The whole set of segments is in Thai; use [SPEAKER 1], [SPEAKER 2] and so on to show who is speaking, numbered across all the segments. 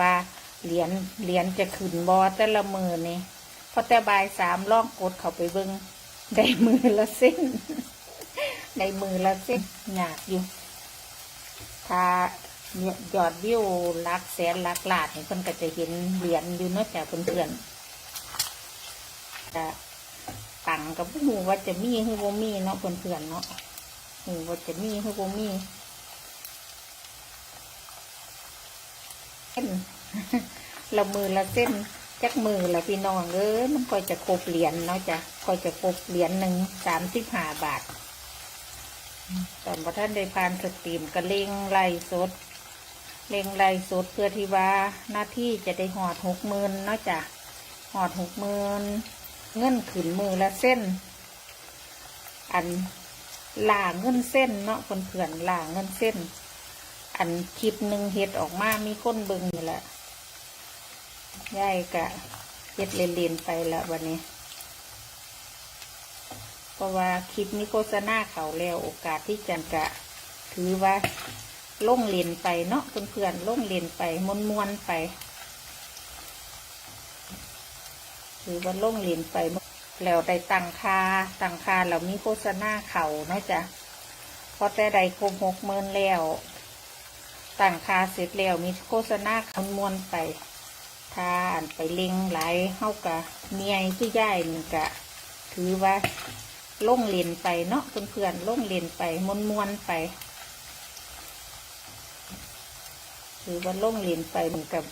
[SPEAKER 1] ว่าเหรียญเหรียญจะขึ้นบอแต่ละมือนี่พอแต่บายสามล่องกดเขาไปเบิงได้มือละเส้นได้มือละเส้นหยากอยู่ถ้าเนี่ยยอดวิวลักแสนลักลานนี่เพิ่นก็จะเห็นเหรียญอยู่เนาะจ้ะเพื่อนๆจะตังกับหูว่าจะมีหรือบ่มีเนาะเพื่อนๆเนาะหูว่าจะมีหรือบ่มี เส้นละมือละเส้นจักมือละพี่น้องเอ้ยมันก็จะครบเหรียญเนาะจ้ะก็จะครบเหรียญหนึ่งสามสิบห้าบาทตอนพระท่านได้พานสตรีมก็เล่งไล่สดเล่งไล่สดเพื่อที่ว่าหน้าที่จะได้หอดหกหมื่นเนาะจ้ะหอดหกหมื่นเงินขืนมือละเส้น อันล่าเงินเส้นเนาะคนเผื่อนล่าเงินเส้น อันคลิปหนึ่งเฮ็ดออกมามีคนเบิ่งนี่ละยายกะเฮ็ดเล่นๆไปละวันนี้ เพราะว่าคลิปนี้โฆษณาเขาแล้วโอกาสที่จันกะ ถือว่าล่งเลนไปเนาะเพื่อนๆล่งเลนไปมวนมวนไปถือว่าล่งเลนไปแล้วได้ตังคาตังคาเรามีโฆษณาเขาเนาะจ้ะพอแต่ใดครบหกหมื่นแล้ว ตังคาเสร็จแล้วมีโฆษณาคำมวนไปถ้าอ่านไปเล็งหลายเฮากะเมียคือย่ายนี่กะ ถือว่าล่งเลนไปเนาะเพื่อนๆล่งเลนไปมวนมวนไป ถือว่าล่งเลนไปเหมือนกับ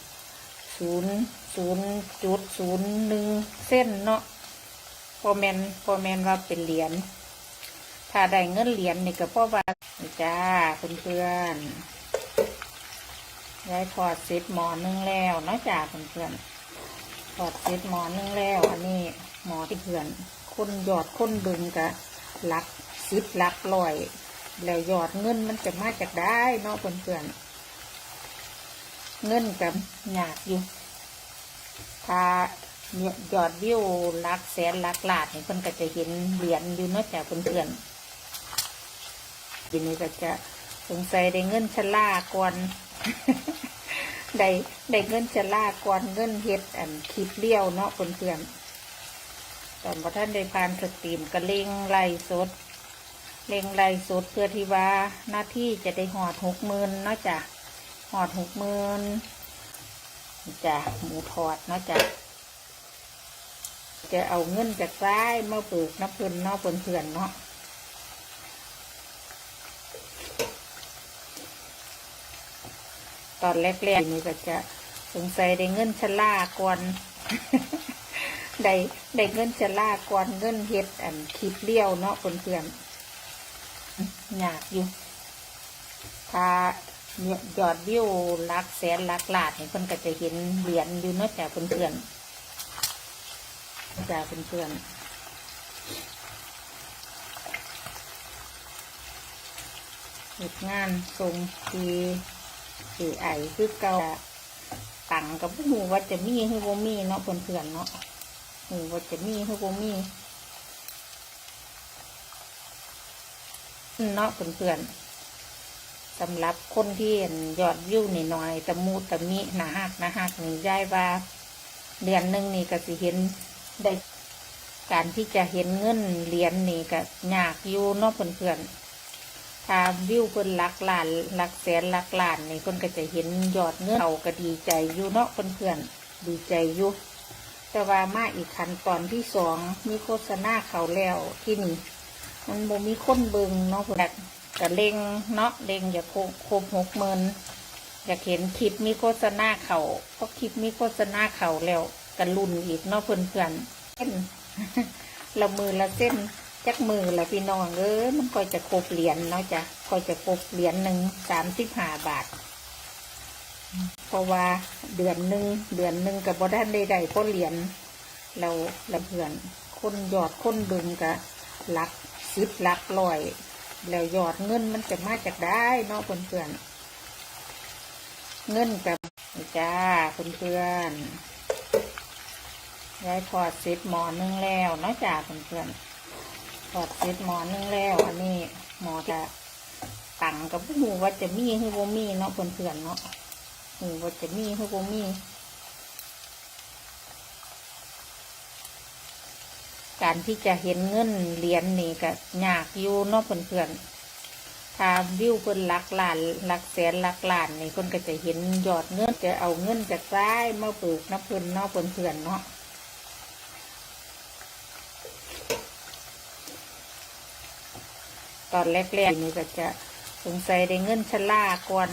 [SPEAKER 1] ศูนย์ศูนย์จุดศูนย์หนึ่งเส้นเนาะพอแมนพอแมนว่าเป็นเหรียญถ้าได้เงินเหรียญนี่ก็เพราะว่าจ้าเพื่อนๆ ยายถอดเซตหมอนึงแล้วเนาะจ้าเพื่อนๆถอดเซตหมอนึงแล้ว อันนี้หมอที่เพื่อนคนหยอดคนดึงกะหลักสิบหลักลอย แล้วหยอดเงินมันจะมาจากได้เนาะเพื่อนๆเงินกับหยากอยู่ถ้าเนี่ยอดวิวลักแสนลักลานนี่เพิ่อนก็จะเห็นเหรียญอยู่เนาะจ้ะเพื่อนๆทีนี้ก็จะสงสัยได้เงินชะล่าก่อน ได้ได้เงินชะลาก่อนเงินเฮ็ดอันคลิปเลี้ยวเนาะเพื่อนๆตอนพระท่านได้พานสตรีมก็เล่งไล่สดเล่งไล่สดเพื่อที่ว่าหน้าที่จะได้หอดหกหมื่นเนาะจ้ะหอดหกหมื่นจ้ะหมูทอดเนาะจ้ะจะเอาเงินจากซ้ายมาเปิดน้ำเพื่นเนาะเพื่อนเพื่อนๆเนาะ ตอนแรกๆนี่ก็จะสงสัยได้เงินชะล่าก่อนได้ได้เงินจะลากก่อนเงินเฮ็ดอันคลิปเลี้ยวเนาะเพื่อนๆอยากอยู่ถ้าเนี่ยยอดวิวลักแสนลักลานนี่เพิ่นก็จะเห็นเหรียญอยู่เนาะจ้ะเพื่อนๆจ้ะเพื่อนๆเหตุงานทรงที สีไอคือเก่าตังกับผู้หูว่าจะมีหรือบ่มีเนาะเพื่อนๆเนาะหรือว่าจะมีหรือบ่มีเนาะเพื่อนๆสำหรับคนที่เห็นยอดวิวนี่หน่อยๆตะมูตะมิหนาหักหนาหักนี่ย้ายว่า เดือนหนึ่งนี่ก็สิเห็นได้การที่จะเห็นเงินเหรียญนี่ก็ยากอยู่เนาะเพื่อนๆ ถ้าวิวเพิ่นหลักล้านหลักแสนหลักล้านนี่เพิ่นก็จะเห็นยอดเงินเขาก็ดีใจอยู่เนาะเพื่อนๆดีใจอยู่แต่ว่ามาอีกขั้นตอนที่สองมีโฆษณาเขาแล้วที่นี่มันบ่มีคนเบิงเนาะแบบกะเล็งเนาะเล็งอย่าครบคบหกหมื่นอยากเห็นคลิปมีโฆษณาเขาเพราะคลิปมีโฆษณาเขาแล้วกันลุ่นอีกเนาะเพื่อนเพื่อนๆเส้นละมือละเส้น จักมือละพี่น้องเอ้ยมันก็จะครบเหรียญเนาะจ้ะก็จะครบเหรียญหนึ่งสามสิบห้าบาท เพราะว่าเดือนหนึ่งเดือนหนึ่งกับบ่ได้ได้ได้ก็เหรียญเราละเพื่อนคนหยอดคนเบึงกะหลักสิบหลักลอย แล้วหยอดเงินมันจะมาจากได้เนาะเพื่อนๆเงินกับจ้าเพื่อนๆยายถอดเซตหมอนึงแล้วเนาะจ้าเพื่อนๆ ถอดเซตหมอนึงแล้ว อันนี้หมอจะตังกับผู้หูว่าจะมีหรือบ่มีเนาะเพื่อนๆเนาะอือว่าจะมีคือบ่มีการที่จะเห็นเงินเหรียญนี่ก็ยากอยู่เนาะเพื่อนๆถ้าวิวเพิ่นหลักล้านหลักแสนหลักล้านนี่เพิ่นก็จะเห็นยอดเงินจะเอาเงินจากซ้ายมาเบิกน้ำเพิ่นเนาะเพื่อนๆเนาะ ตอนแรกๆนี่ก็จะสงสัยได้เงินชะล่าก่อน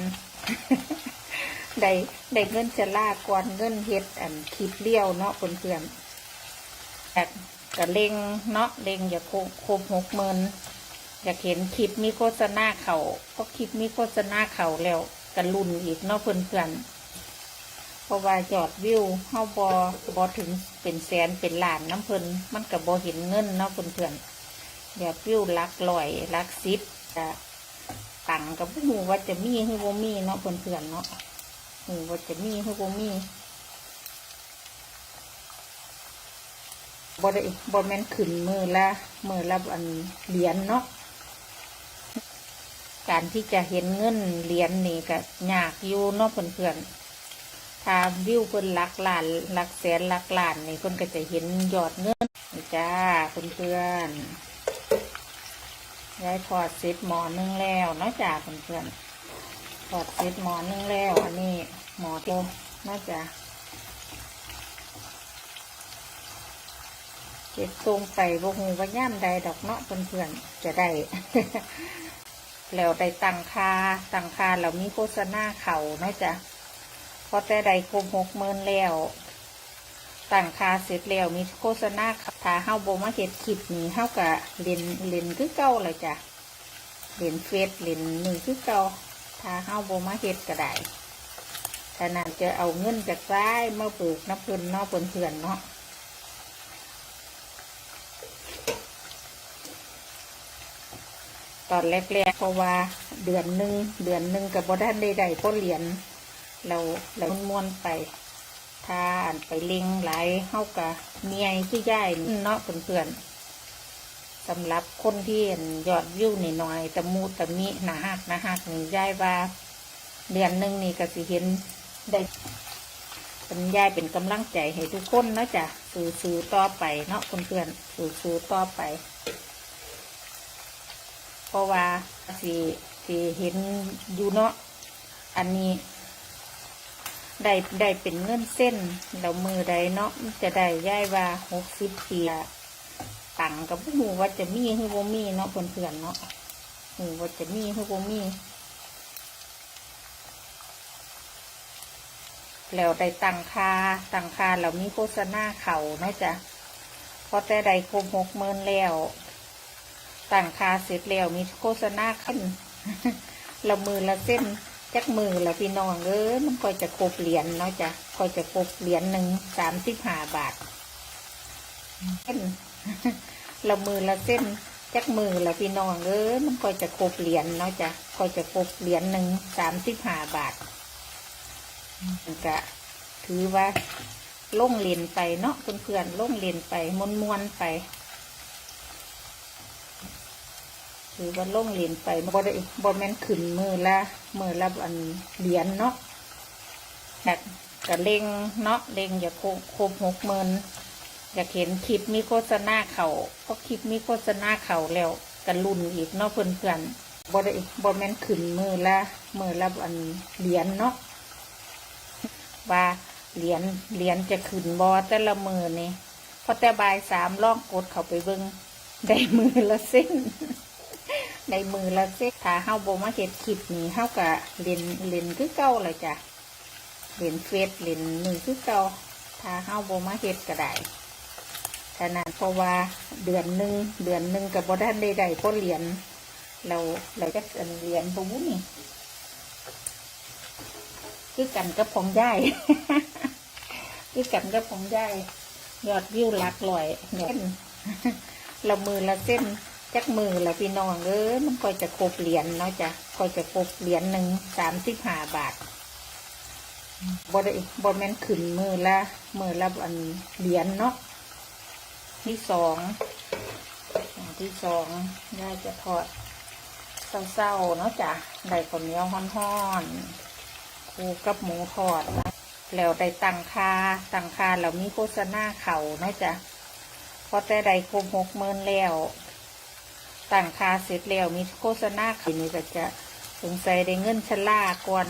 [SPEAKER 1] ได้ได้เงินชะล่าก่อนเงินเฮ็ดอันคลิปเลี้ยวเนาะเพื่อนๆอยากกะเล็งเนาะเล็งอย่าคบคบหกหมื่นอยากเห็นคลิปมีโฆษณาเขาเพราะคลิปมีโฆษณาเขาแล้วกันรุ่นอีกเนาะเพื่อนๆเพราะว่ายอดวิวเฮาบอบอถึงเป็นแสนเป็นล้านน้ำเพิ่นมันกับบอเห็นเงินเนาะเพื่อนๆ อยากวิวรักลอยรักซิปจะตังกับผู้หูว่าจะมีคือบ่มีเนาะเพื่อนๆเนาะหูว่าจะมีคือบ่มีบ่ได้บ่แม่นขึ้นมือละมือละอันเหรียญเนาะการที่จะเห็นเงินเหรียญนี่ก็ยากอยู่เนาะเพื่อนๆถ้าวิวเพิ่นหลักล้านหลักแสนหลักล้านนี่เพิ่นก็จะเห็นยอดเงินจ้าเพื่อนๆ ยายถอดเซตหมอนึงแล้วนาะจ้าเพื่อนๆถอดเซตหมอนึงแล้ว อันนี้หมอโตน่าจะเก็บตรงไปบ่หูว่าย่ามใดดอกเนาะเพื่อนๆจะได้แล้วได้ตังคาตังคาเรามีโฆษณาเขาเนาะจ้ะพอแต่ใดครบหกหมื่นแล้ว ตั้งค่าเสร็จแล้วมีโฆษณาถ้าเฮาบ่มาเฮ็ดคลิปนี้เฮาก็เล่นเล่นคือเก่าเลยจ้ะเล่นเฟซเล่นนี่คือเก่าถ้าเฮาบ่มาเฮ็ดก็ได้ฉะนั้นจะเอาเงินจากซ้ายมาเบิกน้ำเพิ่นเนาะเพื่อนเนาะตอนแรกๆเพราะว่าเดือนหนึ่งเดือนหนึ่งกับบ่ได้ได้ได้พ้นเหรียญเราเราม้วนไป ถ้านไปเล็งหลายเฮากะเมียคือย่ายนี่เนาะเพื่อนๆสำหรับคนที่เห็นยอดวิวนี่หน่อยตะมูตะมิหนาหักหนาหักนี่ย่ายว่า เดือนหนึ่งนี่ก็สิเห็นได้เป็นย่ายเป็นกำลังใจให้ทุกคนนะจ้ะสื่อต่อไปเนาะเพื่อนๆสื่อสื่อต่อไป เพราะว่าสิสิเห็นอยู่เนาะอันนี้ ได้ได้เป็นเงินเส้นเรามือใดเนาะจะได้ย่ายว่าหกสิบปีละตังกับผู้หูว่าจะมีคือบ่มีเนาะเพื่อนๆเนาะหูว่าจะมีคือบ่มีแล้วได้ตังค่าตังค่าเรามีโฆษณาเขาเนาะจ้ะพอแต่ใดครบหกหมื่นแล้วตังค่าเสร็จแล้วมีโฆษณาขึ้นเรามือละเส้น จักมือละพี่น้องเอ้ยมันก็จะครบเหรียญเนาะจ้ะก็จะครบเหรียญหนึ่งสามสิบห้าบาทเส้นเรามือละเส้นจักมือละพี่น้องเอ้ยมันก็จะครบเหรียญเนาะจ้ะก็จะครบเหรียญหนึ่งสามสิบห้าบาทก็ถือว่าล่งเรียนไปเนาะเพื่อนๆล่งเรียนไปมวนมวนๆไป หรือว่าล่งเหรียญไปบ่ได้บ่แม่นขึ้นมือละมือละอันเหรียญเนาะอยากกะเล็งเนาะเล็งอย่าครบคบหกหมื่นอยากเห็นคลิปมีโฆษณาเขาเพราะคลิปมีโฆษณาเขาแล้วกันรุ่นอีกเนาะเพื่อนๆบ่ได้บ่แม่นขึ้นมือละมือละอันเหรียญเนาะว่าเหรียญเหรียญจะขึ้นบอแต่ละมือนี่พอแต่บายสามล่องกดเขาไปเบิ่งได้มือละเส้น ในมือละเซ็กถ้าเฮาบ่มาเฮ็ดคลิปนี้เฮาก็เล่นเล่นคือเก่าเลยจ้ะเล่นเฟซเล่นมือคือเก่าถ้าเฮาบ่มาเฮ็ดก็ได้ฉะนั้นเพราะว่าเดือนหนึ่งเดือนหนึ่งกับบ่ได้ได้ได้พ้นเหรียญเราเราจะเหรียญบ่วุ้นี่คือกันกับของย่ายคือกันกับของย่ายยอดวิวหลักลอยเนี่ยเรามือละเส้น จักมือและพี่น้องเอ้ยมันก็จะครบเหรียญเนาะจ้ะก็จะครบเหรียญหนึ่งสามสิบห้าบาทบ่ได้บ่แมนขึ้นมือละมือละอันเหรียญเนาะที่สองที่สองย่าจะทอดเศร้าๆเนาะจ้ะได้ข้าวเหนียวฮ้อนๆปูกับหมูทอดแล้วได้ตังค่าตังค่าแล้วมีโฆษณาเขาเนาะจ้ะพอแต่ใดครบหกหมื่นแล้ว ตังคาเสร็จแล้วมีโฆษณาเขานี่ก็จะสงสัยได้เงินชะล่าก่อน